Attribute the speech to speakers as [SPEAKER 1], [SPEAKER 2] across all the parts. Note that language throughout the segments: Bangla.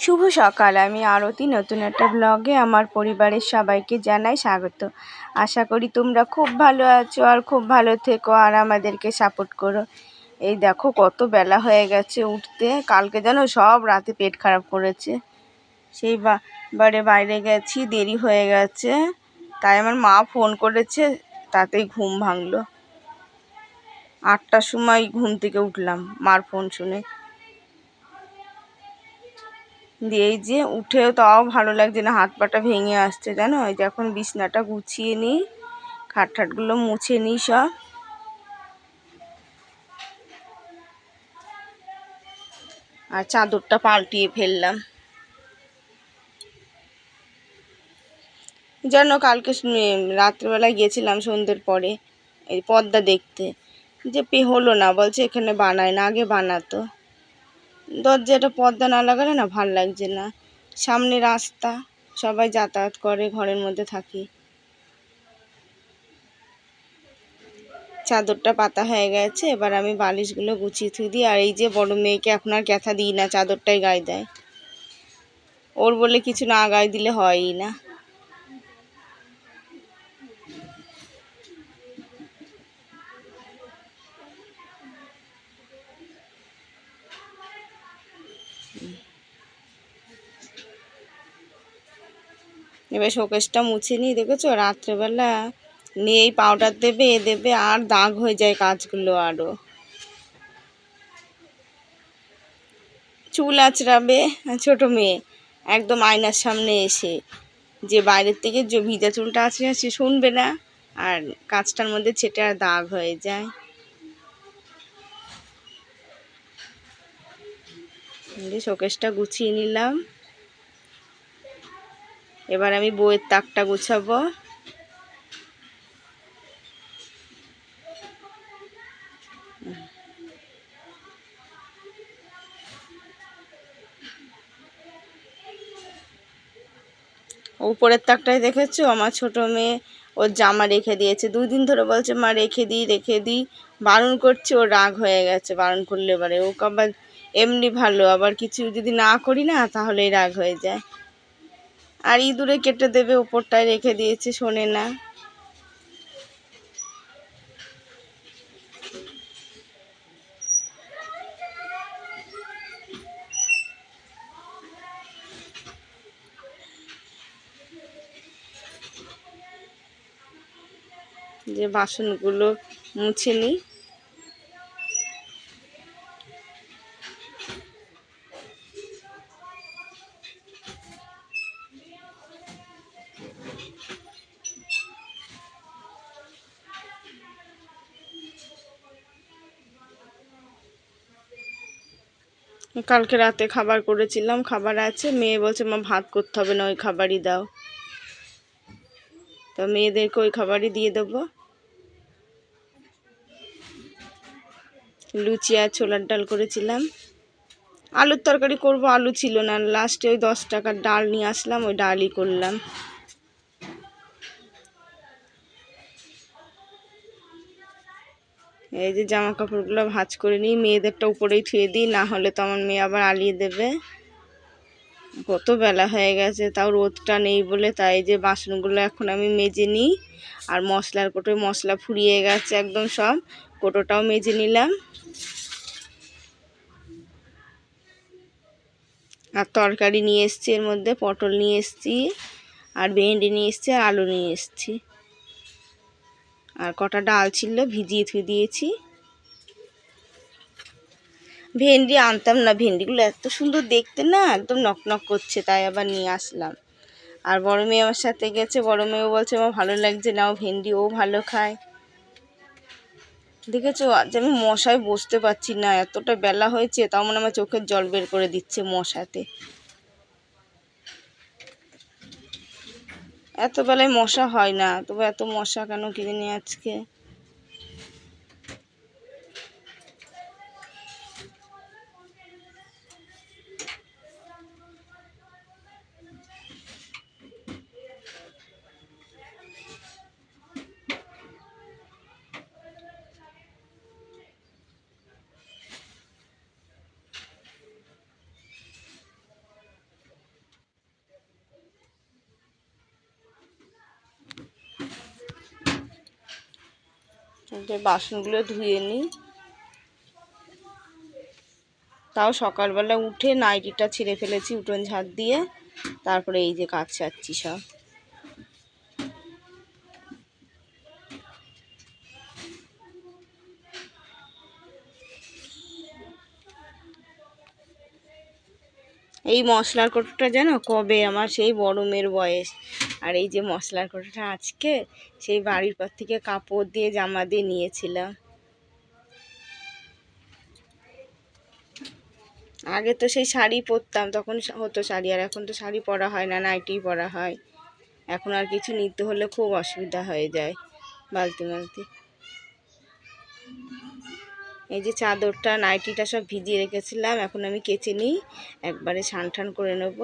[SPEAKER 1] শুভ সকাল। আমি আরতি, নতুন একটা ব্লগে আমার পরিবারের সবাইকে জানাই স্বাগত। আশা করি তোমরা খুব ভালো আছো আর খুব ভালো থেকো আর আমাদেরকে সাপোর্ট করো। এই দেখো কত বেলা হয়ে গেছে উঠতে। কালকে যেন সব রাতে পেট খারাপ করেছে। সেই বারে বাইরে গেছি, দেরি হয়ে গেছে। তাই আমার মা ফোন করেছে, তাতেই ঘুম ভাঙলো। আটটার সময় ঘুম থেকে উঠলাম, মার ফোন শুনে। দিয়ে এই যে উঠেও তাও ভালো লাগছে না, হাত পাটা ভেঙে আসছে জানো? এই যে এখন বিছনাটা গুছিয়ে নিই খাট ঠাটগুলো মুছে নিই সব। আর চাদরটা পাল্টিয়ে ফেললাম। জানো কালকে রাত্রেবেলায় গিয়েছিলাম সন্ধ্যের পরে, এই পদ্মা দেখতে। যে পে হলো না, বলছে এখানে বানায় না, আগে বানাতো। দরজাটা পর্দা না লাগালে না ভালো লাগছে না। সামনে রাস্তা, সবাই যাতায়াত করে, ঘরের মধ্যে থাকি। চাদরটা পাতা হয়ে গেছে, এবার আমি বালিশগুলো গুছিয়ে থুই দিই। আর এই যে বড় মেয়েকে এখন আর ক্যাথা দিই না, চাদরটাই গায়ে দেয়। ওর বলে কিছু না গায়ে দিলে হয়ই না। এবার শোকেসটা মুছে নিই দেখেছ? রাত্রেবেলা নিয়ে এই পাউডার দেবে, এ দেবে, আর দাগ হয়ে যায় কাজগুলো আরও চুল আঁচড়াবে, ছোটো মেয়ে, একদম আয়নার সামনে এসে, যে বাইরের থেকে যে ভিজা চুলটা আছে সে শুনবে না, আর কাজটার মধ্যে ছেটে আর দাগ হয়ে যায়। শোকেসটা গুছিয়ে নিলাম। এবার আমি বইয়ের তাকটা গুছাবো। উপরের তাকটাই দেখেছ? আমার ছোট মেয়ে ওর জামা রেখে দিয়েছে। দুই দিন ধরে বলছে, মা, রেখে দিই রেখে দিই। বারণ করছে ও রাগ হয়ে গেছে বারণ করলে এবারে ওকে আবার এমনি ভালো, আবার কিছু যদি না করি না, তাহলেই রাগ হয়ে যায়। আর ইঁদুরে কেটে দেবে উপরটায় রেখে দিয়েছে শোনে না। যে বাসনগুলো মুছে নিই কালকে রাতে খাবার করেছিলাম, খাবার আছে। মেয়ে বলছে, মা, ভাত করতে হবে না, ওই খাবারই দাও। তো মেয়েদেরকে ওই খাবারই দিয়ে দেবো। লুচি আর ছোলার ডাল করেছিলাম। আলুর তরকারি করব, আলু ছিল না। লাস্টে ওই দশ টাকার ডাল নিয়ে আসলাম, ওই ডালই করলাম। এই যে জামা কাপড়গুলো ভাজ করে নিই, মেয়েদেরটা উপরেই থুয়ে দিই, না হলে তো আমার মেয়ে আবার আলিয়ে দেবে। কত বেলা হয়ে গেছে, তাও রোদটা নেই বলে তাই যে বাসনগুলো এখন আমি মেজে নিই। আর মশলার কোটোয় মশলা ফুরিয়ে গেছে একদম সব, কোটোটাও মেজে নিলাম। আর তরকারি নিয়ে এসছি এর মধ্যে, পটল নিয়ে এসছি, আর ভেন্ডি নিয়ে এসছি, আর আলু নিয়ে এসছি। আর কটা ডাল ছিল ভিজিয়ে থুয়ে দিয়েছি। ভেন্ডি আনতাম না, ভেন্ডিগুলো এত সুন্দর দেখতে না, একদম নক নক করছে, তাই আবার নিয়ে আসলাম। আর বড় মেয়ে আমার সাথে গেছে, বড় মেয়েও বলছে আমার ভালো লাগছে নাও ভেন্ডি ও ভালো খায়। দেখেছ, আজ আমি মশায় বসতে পারছি না, এতটা বেলা হয়েছে, তাও মনে আমার চোখের জল বের করে দিচ্ছে মশাতে। এত বেলায় মশা হয় না তবে এত মশা কেন কিনে নিয়ে আজকে? বাসনগুলো ধুয়ে নিই। তাও সকালবেলা উঠে নাইটিটা ছিঁড়ে ফেলেছি উঠোন ঝাড় দিয়ে। তারপরে এই যে কাজ ছাড়ছি সব। এই মশলার কোটোটা যেন কবে? আমার সেই বড় মেয়ের বয়স। আর এই যে মশলার কোটোটা আজকে, সেই বাড়ির পর থেকে কাপড় দিয়ে জামা দিয়ে নিয়েছিলাম। আগে তো সেই শাড়ি পরতাম, তখন হতো শাড়ি, আর এখন তো শাড়ি পরা হয় না নাইটিই পরা হয়। এখন আর কিছু নিতে হলে খুব অসুবিধা হয়ে যায়, বালতি মালতি। এই যে চাদরটা, নাইটিটা সব ভিজিয়ে রেখেছিলাম, এখন আমি কেচে নিই, একবারে ঠান করে নেব।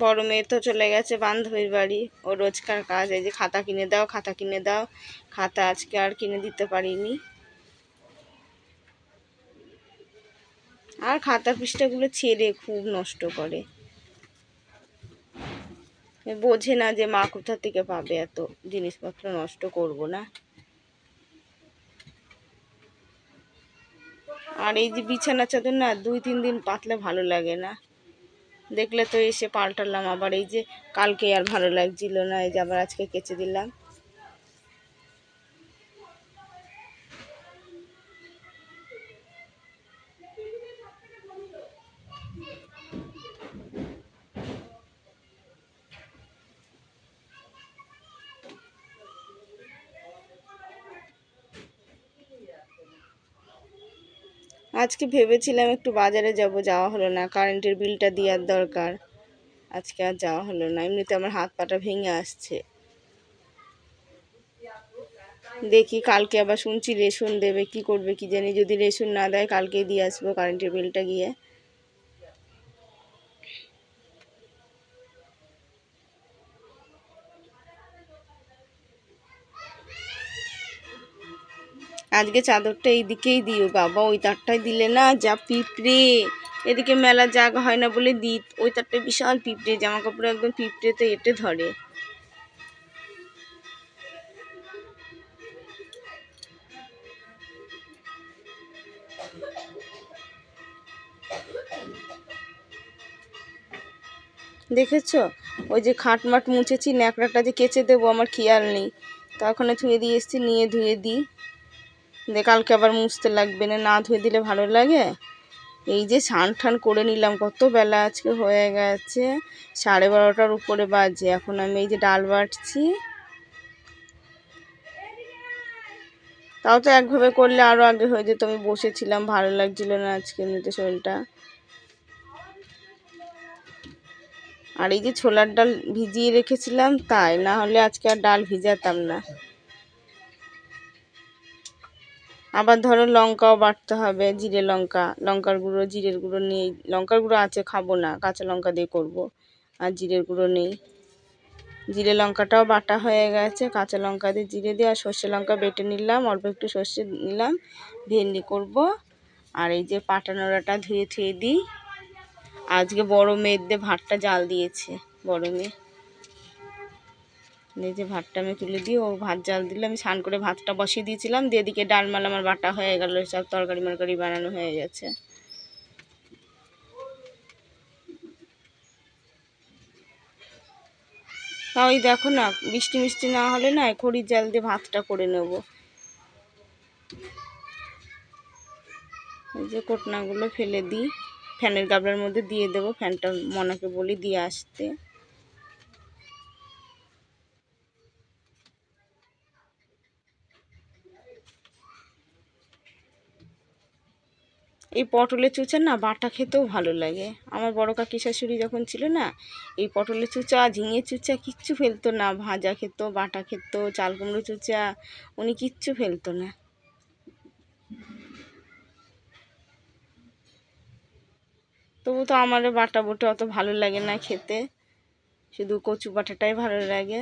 [SPEAKER 1] বড় মেয়ে তো চলে গেছে বান্ধবীর বাড়ি। ও রোজকার কাজ, এই যে খাতা কিনে দাও, খাতা কিনে দাও। খাতা আজকে আর কিনে দিতে পারিনি। আর খাতা পৃষ্ঠাগুলো ছেড়ে খুব নষ্ট করে। বোঝে না যে মা কোথা থেকে পাবে এত জিনিসপত্র নষ্ট করব না। আর এই যে বিছানা চাদর না, দুই তিন দিন পাতলে ভালো লাগে না। দেখলে তো এসে পাল্টালাম, আবার এই যে কালকে আর ভালো লাগছিল না, এই যে আবার আজকে কেচে দিলাম। আজকে ভেবেছিলাম একটু বাজারে যাব, যাওয়া হলো না। কারেন্টের বিলটা দেওয়ার দরকার। আজকে আর যাওয়া হলো না। এমনিতে আমার হাত পাটা ভেঙে আসছে। দেখি কালকে আবার শুনছি রেশন দেবে, কি করবে কি জানি। যদি রেশন না দেয় কালকে দিয়ে আসব কারেন্টের বিলটা গিয়ে। আজকে চাদরটা এইদিকেই দিও, বাবা। ওই তারটাই দিলে না যা পিঁপড়ে। এদিকে মেলা জায়গা হয় না বলে দিত ওই তারটায় বিশাল পিঁপড়ে জামা কাপড় একদম পিঁপড়েতে এটে ধরে। দেখেছ? ওই যে খাটমাট মুছেছি, ন্যাকড়াটা যে কেচে দেবো, আমার খেয়াল নেই। তা ওখানে ধুয়ে দিয়ে এসছি, নিয়ে ধুয়ে দিই। দিয়ে কালকে আবার মুছতে লাগবে না না ধুয়ে দিলে ভালো লাগে। এই যে স্নান ঠান করে নিলাম, কত বেলা আজকে হয়ে গেছে। সাড়ে বারোটার উপরে বাজে, এখন আমি এই যে ডাল বাটছি। তাও তো একভাবে করলে আরও আগে হয়ে যেত, আমি বসেছিলাম, ভালো লাগছিল না আজকে এমনিতে শরীরটা। আর এই যে ছোলার ডাল ভিজিয়ে রেখেছিলাম, তাই না হলে আজকে আর ডাল ভিজাতাম না। আবার ধরো লঙ্কাও বাটতে হবে, জিরে লঙ্কা। লঙ্কার গুঁড়ো, জিরের গুঁড়ো নেই। লঙ্কার গুঁড়ো আছে, খাব না। কাঁচা লঙ্কা দিয়ে করব। আর জিরের গুঁড়ো নেই। জিরে লঙ্কাটাও বাটা হয়ে গেছে। কাঁচা লঙ্কা দিয়ে জিরে দিয়ে আর সর্ষে লঙ্কা বেটে নিলাম। অল্প একটু সর্ষে নিলাম। ভেন্ডি করব। আর এই যে পাটানোড়াটা ধুয়ে থুয়ে দিই। আজকে বড় মেয়ের দিয়ে ভাতটা জাল দিয়েছে। বড় মেয়ে। এই যে ভাতটা আমি তুলে দিয়ে ও ভাত জাল দিলে, আমি স্নান করে ভাতটা বসিয়ে দিয়েছিলাম, দিয়ে এদিকে ডালমাল আমার বাটা হয়ে গেল, সব তরকারি মরকারি বানানো হয়ে গেছে। তা ওই দেখো না বৃষ্টি মিষ্টি না হলে না খড়ির জাল দিয়ে ভাতটা করে নেব। এই যে কোটনাগুলো ফেলে দিই, ফ্যানের গাবলার মধ্যে দিয়ে দেবো, ফ্যানটা মনাকে বলি দিয়ে আসতে। এই পটলের চুচা না বাটা খেতেও ভালো লাগে। আমার বড় কাকি শাশুড়ি যখন ছিল না, এই পটলের চুচা ঝিঙে চুচা কিচ্ছু ফেলতো না, ভাজা খেত, বাটা খেত, চাল কুমড়ো চুচা, উনি কিচ্ছু ফেলতো না। তবু তো আমার বাটা বুটা অত ভালো লাগে না খেতে। শুধু কচু বাটাটাই ভালো লাগে।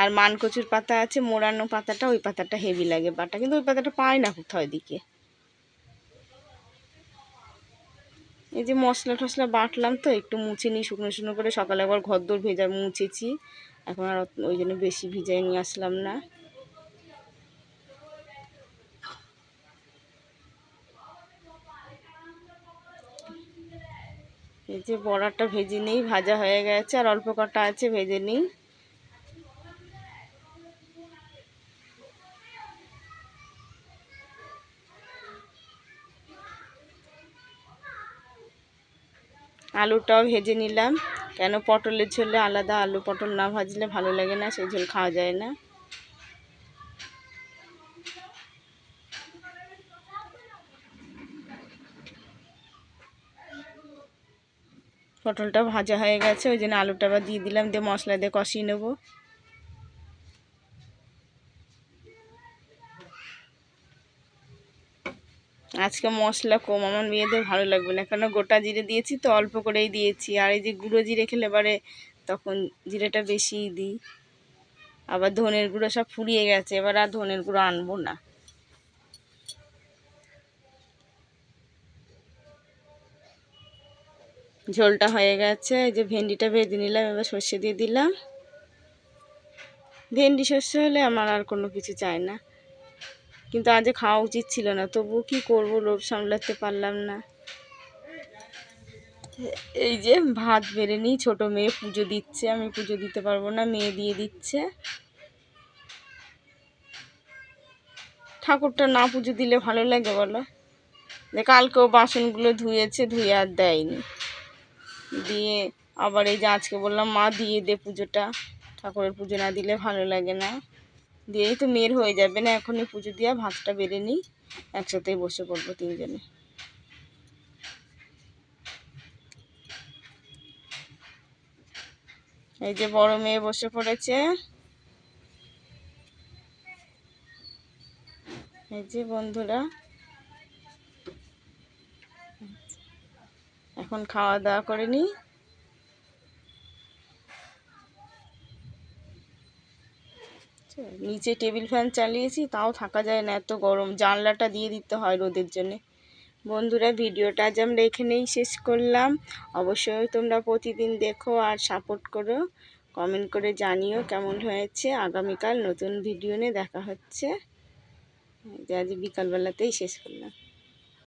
[SPEAKER 1] আর মান কচুর পাতা আছে, মোড়ানো পাতাটা, ওই পাতাটা হেভি লাগে বাটা। কিন্তু ওই পাতাটা পায় না কোথাও এদিকে। এই যে মশলা টশলা বাটলাম তো, একটু মুছে নিই, শুকনো শুকনো করে। সকালে একবার ঘর দৌড় ভেজা মুছেছি। এখন আর ওই জন্য বেশি ভিজাই নিয়ে আসলাম না। এই যে বড়াটা ভেজে নিই, ভাজা হয়ে গেছে, আর অল্প কটা আছে, ভেজে নিই। আলুটাও ভেজে নিলাম। কেন পটলের ঝোলে আলাদা আলু পটল না ভাজলে ভালো লাগে না, সেই ঝোল খাওয়া যায় না। পটলটা ভাজা হয়ে গেছে, ওই জন্য আলুটা আবার দিয়ে দিলাম, দিয়ে মশলা দিয়ে কষিয়ে নেব। আজকে মশলা কম, আমার মেয়েদের ভালো লাগবে না। কেন গোটা জিরে দিয়েছি তো, অল্প করেই দিয়েছি। আর এই যে গুঁড়ো জিরে খেলে এবারে তখন জিরেটা বেশিই দিই। আবার ধনের গুঁড়ো সব ফুরিয়ে গেছে, এবার আর ধনের গুঁড়ো আনব না। ঝোলটা হয়ে গেছে, এই যে ভেন্ডিটা ভেজে নিলাম, এবার সর্ষে দিয়ে দিলাম। ভেন্ডি সর্ষে হলে আমার আর কোনো কিছু চাই না। কিন্তু আজ খাওয়া উচিত ছিল না। তবু কি করব, লোভ সামলাতে পারলাম না। এই যে ভাত বেড়ে নিই, ছোটো মেয়ে পুজো দিচ্ছে, আমি পুজো দিতে পারব না, মেয়ে দিয়ে দিচ্ছে। ঠাকুরটা না পুজো দিলে ভালো লাগে বলো? যে কালকেও বাসনগুলো ধুয়েছে, ধুয়ে আর দেয়নি। দিয়ে আবার এই যে আজকে বললাম, মা দিয়ে দে পুজোটা। ঠাকুরের পুজো না দিলে ভালো লাগে না। দিয়েই তো মেয়ের হয়ে যাবে না, এখনই পুজো দিয়া ভাতটা বেড়ে নিই, একসাথেই বসে পড়ব তিনজনে। এই যে বড় মেয়ে বসে পড়েছে। এই যে বন্ধুরা। এখন খাওয়া দাওয়া করে নিই। নিচে টেবিল ফ্যান চালিয়েছি, তাও থাকা যায় না এত গরম। জানলাটা দিয়ে দিতে হয় রোদের জন্যে। বন্ধুরা, ভিডিওটা আজ আমরা এখানেই শেষ করলাম। অবশ্যই তোমরা প্রতিদিন দেখো আর সাপোর্ট করো। কমেন্ট করে জানিও কেমন হয়েছে। আগামীকাল নতুন ভিডিও নিয়ে দেখা হচ্ছে। আজ বিকালবেলাতেই শেষ করলাম।